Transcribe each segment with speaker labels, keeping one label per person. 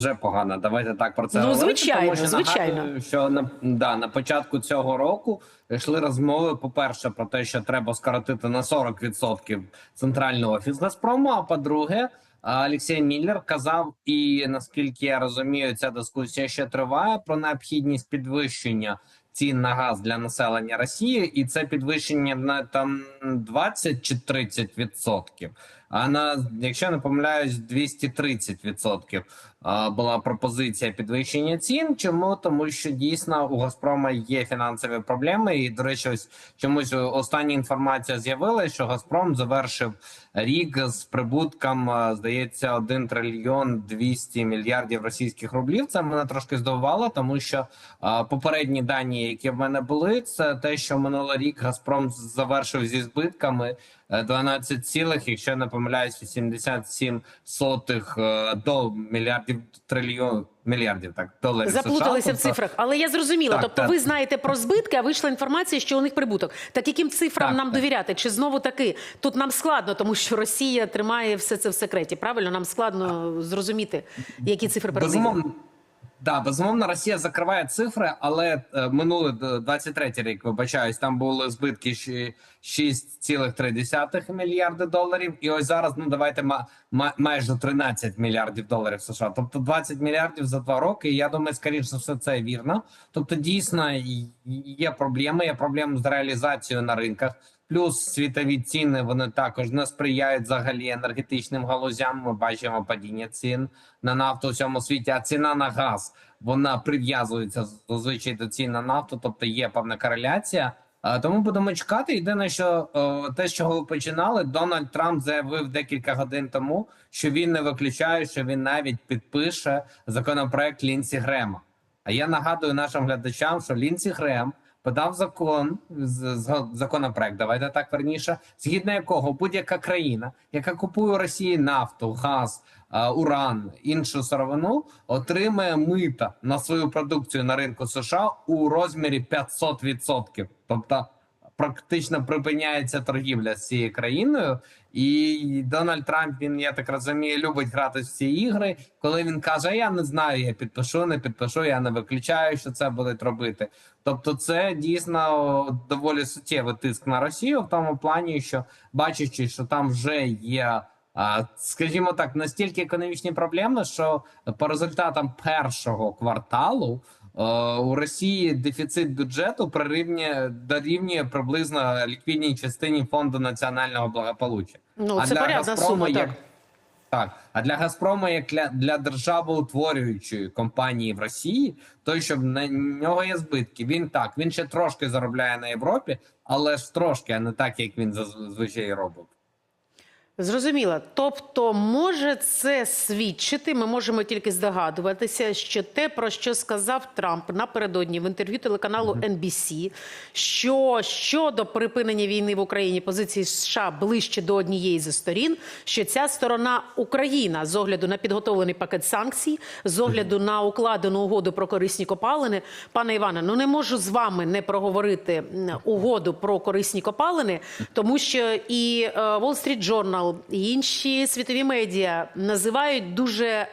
Speaker 1: Вже погано. Давайте так про це
Speaker 2: Ну,
Speaker 1: говорити,
Speaker 2: звичайно,
Speaker 1: тому що
Speaker 2: звичайно.
Speaker 1: нагадую, що на да на початку цього року йшли розмови. По перше, про те, що треба скоротити на 40% центральний офіс Газпрому. А по-друге, Олексій Міллер казав, і наскільки я розумію, ця дискусія ще триває про необхідність підвищення цін на газ для населення Росії, і це підвищення на там 20 чи 30 відсотків. А на якщо не помиляюсь, 230 відсотків була пропозиція підвищення цін. Чому тому, що дійсно у Газпрома є фінансові проблеми, і до речі, ось чомусь остання інформація з'явилася, що Газпром завершив рік з прибутком, здається, 1 трильйон 200 мільярдів російських рублів. Це мене трошки здивувало, тому що попередні дані, які в мене були, це те, що минулий рік Газпром завершив зі збитками. Е, 12 цілих, якщо не помиляюсь, 87 сотих е, до мільярдів трильйон мільярдів так доларів.
Speaker 2: Заплуталися
Speaker 1: США.
Speaker 2: в цифрах, але я зрозуміла.
Speaker 1: Так,
Speaker 2: тобто,
Speaker 1: так.
Speaker 2: ви знаєте про збитки, а вийшла інформація, що у них прибуток. Так яким цифрам
Speaker 1: Так,
Speaker 2: нам
Speaker 1: так.
Speaker 2: довіряти? Чи знову таки тут нам складно, тому що Росія тримає все це в секреті? Правильно, нам складно зрозуміти, які цифри.
Speaker 1: Безумовно, да, безумовно, Росія закриває цифри, але е, минулий е, 23-й рік, вибачаюсь, там були збитки ще 6,3 мільярди доларів. І ось зараз, ну давайте ма, ма- майже 13 мільярдів доларів США. Тобто 20 мільярдів за два роки. Я думаю, скоріш за все, це вірно. Тобто, дійсно є проблеми. Є проблеми з реалізацією на ринках. Плюс світові ціни вони також не сприяють взагалі енергетичним галузям. Ми бачимо падіння цін на нафту у всьому світі. А ціна на газ вона прив'язується зазвичай до цін на нафту, тобто є певна кореляція. Тому будемо чекати. Єдине, що те, з чого ви починали, Дональд Трамп заявив декілька годин тому, що він не виключає, що він навіть підпише законопроект Лінсі Грема. А я нагадую нашим глядачам, що Лінсі Грем подав закон законопроект. Давайте так верніше, згідно якого будь-яка країна, яка купує у Росії нафту, газ, е, уран, іншу сировину, отримає мита на свою продукцію на ринку США у розмірі 500%. Тобто практично припиняється торгівля з цією країною, і Дональд Трамп він я так розумію, любить грати в ці ігри. Коли він каже: Я не знаю, я підпишу, не підпишу, я не виключаю, що це будуть робити. Тобто, це дійсно доволі суттєвий тиск на Росію в тому плані, що бачачи, що там вже є. Скажімо так, настільки економічні проблеми, що по результатам першого кварталу у Росії дефіцит бюджету прирівнює дорівнює приблизно ліквідній частині фонду національного благополуччя.
Speaker 2: Ну
Speaker 1: А
Speaker 2: це
Speaker 1: для
Speaker 2: порядна
Speaker 1: Газпрому
Speaker 2: сума.
Speaker 1: як-
Speaker 2: Так.
Speaker 1: Так, а для Газпрому, як для, для державоутворюючої компанії в Росії, той, що на нього є збитки, він так, він ще трошки заробляє на Європі, але ж трошки, а не так, як він зазвичай робив.
Speaker 2: Зрозуміло. Тобто, може це свідчити, ми можемо тільки здогадуватися, що те, про що сказав Трамп напередодні в інтерв'ю телеканалу NBC, що щодо припинення війни в Україні позиції США ближче до однієї зі сторін, що ця сторона Україна з огляду на підготовлений пакет санкцій, з огляду на укладену угоду про корисні копалини. Пане Іване, ну не можу з вами не проговорити угоду про корисні копалини, тому що і е, Wall Street Journal, і інші світові медіа називають дуже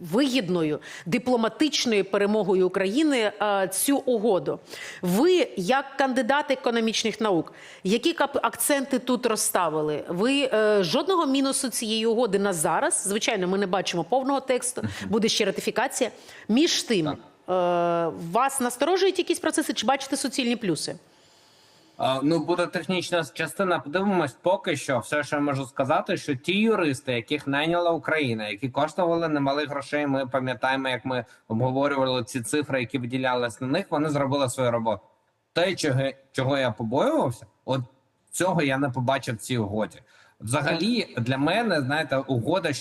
Speaker 2: вигідною дипломатичною перемогою України е, цю угоду. Ви, як кандидат економічних наук, які акценти тут розставили? Ви е, жодного мінусу цієї угоди на зараз. Звичайно, ми не бачимо повного тексту, буде ще ратифікація. Між тим, е, вас насторожують якісь процеси, чи бачите суцільні плюси?
Speaker 1: Ну, буде технічна частина. Подивимось, поки що все, що я можу сказати, що ті юристи, яких найняла Україна, які коштували немалих грошей. Ми пам'ятаємо, як ми обговорювали ці цифри, які виділялись на них. Вони зробили свою роботу. Те, чого, чого я побоювався, от цього я не побачив в цій угоді. Взагалі, для мене знаєте, угода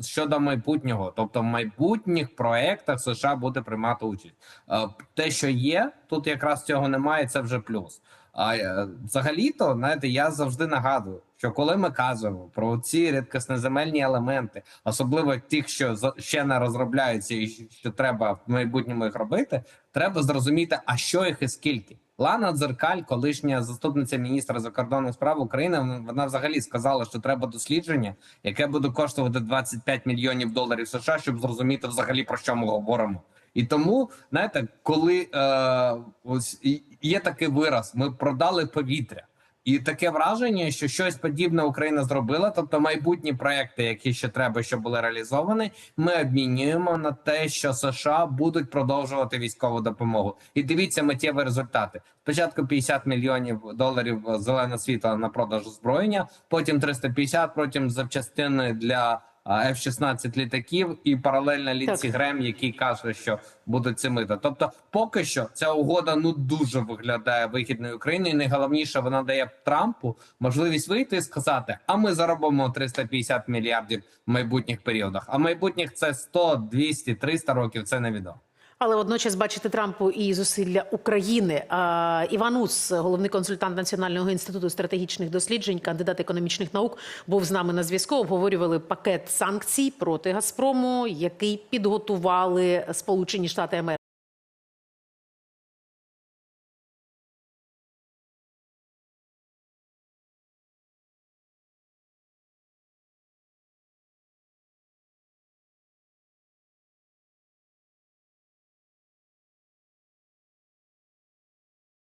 Speaker 1: щодо майбутнього, тобто в майбутніх проектах США буде приймати участь. Е, Те, що є, тут якраз цього немає, це вже плюс. А е, взагалі-то, знаєте, я завжди нагадую, що коли ми кажемо про ці рідкоснеземельні елементи, особливо тих, що ще не розробляються, і що треба в майбутньому їх робити, треба зрозуміти, а що їх і скільки. Лана Дзеркаль, колишня заступниця міністра закордонних справ України, вона взагалі сказала, що треба дослідження, яке буде коштувати 25 мільйонів доларів США, щоб зрозуміти взагалі про що ми говоримо. І тому, знаєте, коли е, ось є такий вираз, ми продали повітря. І таке враження, що щось подібне Україна зробила, тобто майбутні проекти, які ще треба, щоб були реалізовані, ми обмінюємо на те, що США будуть продовжувати військову допомогу. І дивіться миттєві результати. Спочатку 50 мільйонів доларів зелене світло на продаж озброєння, потім 350, потім запчастини для F-16 літаків і паралельно ліці Грем, який каже, що будуть це мита. Тобто, поки що ця угода ну дуже виглядає вигідною Україні. І найголовніше, вона дає Трампу можливість вийти і сказати: а ми заробимо 350 мільярдів в майбутніх періодах. А майбутніх це 100, 200, 300 років. Це невідомо.
Speaker 2: Але водночас бачити Трампу і зусилля України. Іван Ус, головний консультант Національного інституту стратегічних досліджень, кандидат економічних наук, був з нами на зв'язку. Обговорювали пакет санкцій проти Газпрому, який підготували Сполучені Штати Америки.